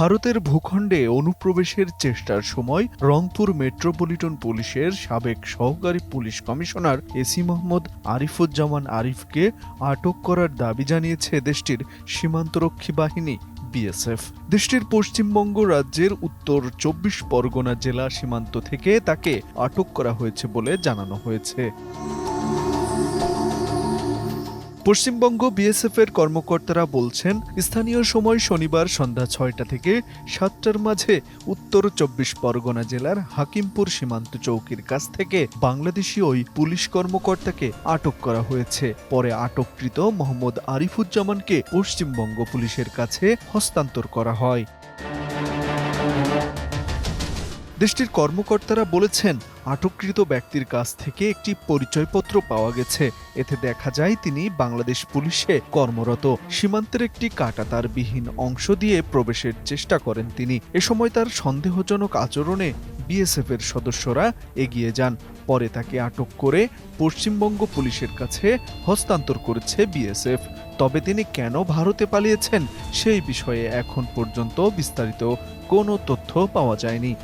ভারতের ভূখণ্ডে অনুপ্রবেশের চেষ্টার সময় রংপুর মেট্রোপলিটন পুলিশের সাবেক সহকারী police commissioner AC Mohammad Arifuzzaman আরিফকে আটক করার দাবি জানিয়েছে দেশটির সীমান্তরক্ষী বাহিনী, বিএসএফ। দেশটির পশ্চিমবঙ্গ রাজ্যের উত্তর চব্বিশ পরগনা জেলা সীমান্ত থেকে তাকে আটক করা হয়েছে বলে জানানো হয়েছে। পশ্চিমবঙ্গ বিএসএফ এর কর্মকর্তারা বলছেন, স্থানীয় সময় শনিবার সন্ধ্যা ছয়টা থেকে সাতটার মাঝে উত্তর চব্বিশ পরগনা জেলার হাকিমপুর সীমান্ত চৌকির কাছ থেকে বাংলাদেশি ওই পুলিশ কর্মকর্তাকে আটক করা হয়েছে। পরে আটককৃত মোহাম্মদ আরিফুজ্জামানকে পশ্চিমবঙ্গ পুলিশের কাছে হস্তান্তর করা হয়। দেশটির কর্মকর্তারা বলেছেন আটককৃত ব্যক্তির কাছ থেকে একটি পরিচয়পত্র পাওয়া গেছে। এতে দেখা যায় তিনি বাংলাদেশ পুলিশে কর্মরত। সীমান্তের একটি কাটাতারবিহীন অংশ দিয়ে প্রবেশের চেষ্টা করেন তিনি। এ সময় তার সন্দেহজনক আচরণে বিএসএফ এর সদস্যরা এগিয়ে যান। পরে তাকে আটক করে পশ্চিমবঙ্গ পুলিশের কাছে হস্তান্তর করেছে বিএসএফ। তবে তিনি কেন ভারতে পালিয়েছেন সেই বিষয়ে এখন পর্যন্ত বিস্তারিত কোনো তথ্য পাওয়া যায়নি।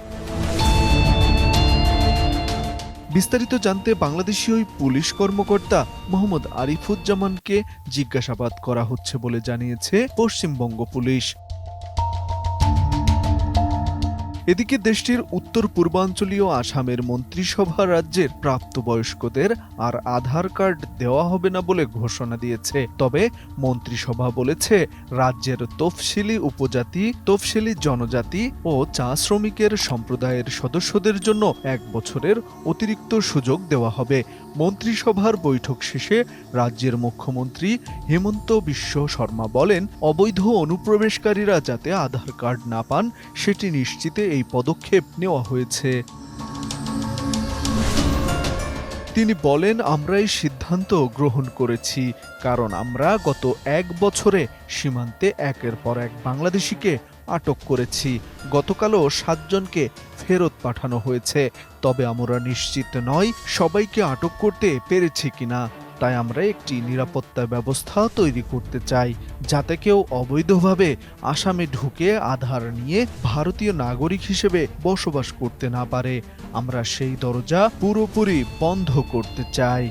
বিস্তারিত জানতে বাংলাদেশি ওই পুলিশ কর্মকর্তা মোহাম্মদ আরিফুজ্জামানকে জিজ্ঞাসাবাদ করা হচ্ছে বলে জানিয়েছে পশ্চিমবঙ্গ পুলিশ। এদিকে দেশটির উত্তর পূর্বাঞ্চলীয় আসামের মন্ত্রিসভা রাজ্যের প্রাপ্তবয়স্কদের আর আধার কার্ড দেওয়া হবে না বলে ঘোষণা দিয়েছে। তবে মন্ত্রিসভা বলেছে, রাজ্যের তফসিলি উপজাতি, তফসিলি জনজাতি ও চা শ্রমিকের সম্প্রদায়ের সদস্যদের জন্য এক বছরের অতিরিক্ত সুযোগ দেওয়া হবে। মন্ত্রিসভার বৈঠক শেষে রাজ্যের মুখ্যমন্ত্রী হেমন্ত বিশ্ব শর্মা বলেন, অবৈধ অনুপ্রবেশকারীরা যাতে আধার কার্ড না পান, সেটি নিশ্চিতে এই পদক্ষেপ নেওয়া হয়েছে। তিনি বলেন আমরা এই সিদ্ধান্ত গ্রহণ করেছি, কারণ আমরা গত এক বছরে সীমান্তে একের পর এক বাংলাদেশিকে আটক করেছি। গতকালও সাতজনকে ফেরত পাঠানো হয়েছে, তবে আমরা নিশ্চিত নয় সবাইকে আটক করতে পেরেছি কিনা। তাই আমরা একটি নিরাপত্তা ব্যবস্থা তৈরি করতে চাই, যাতে কেউ অবৈধভাবে আসামে ঢুকে আধার নিয়ে ভারতীয় নাগরিক হিসেবে বসবাস করতে না পারে। আমরা সেই দরজা পুরোপুরি বন্ধ করতে চাই।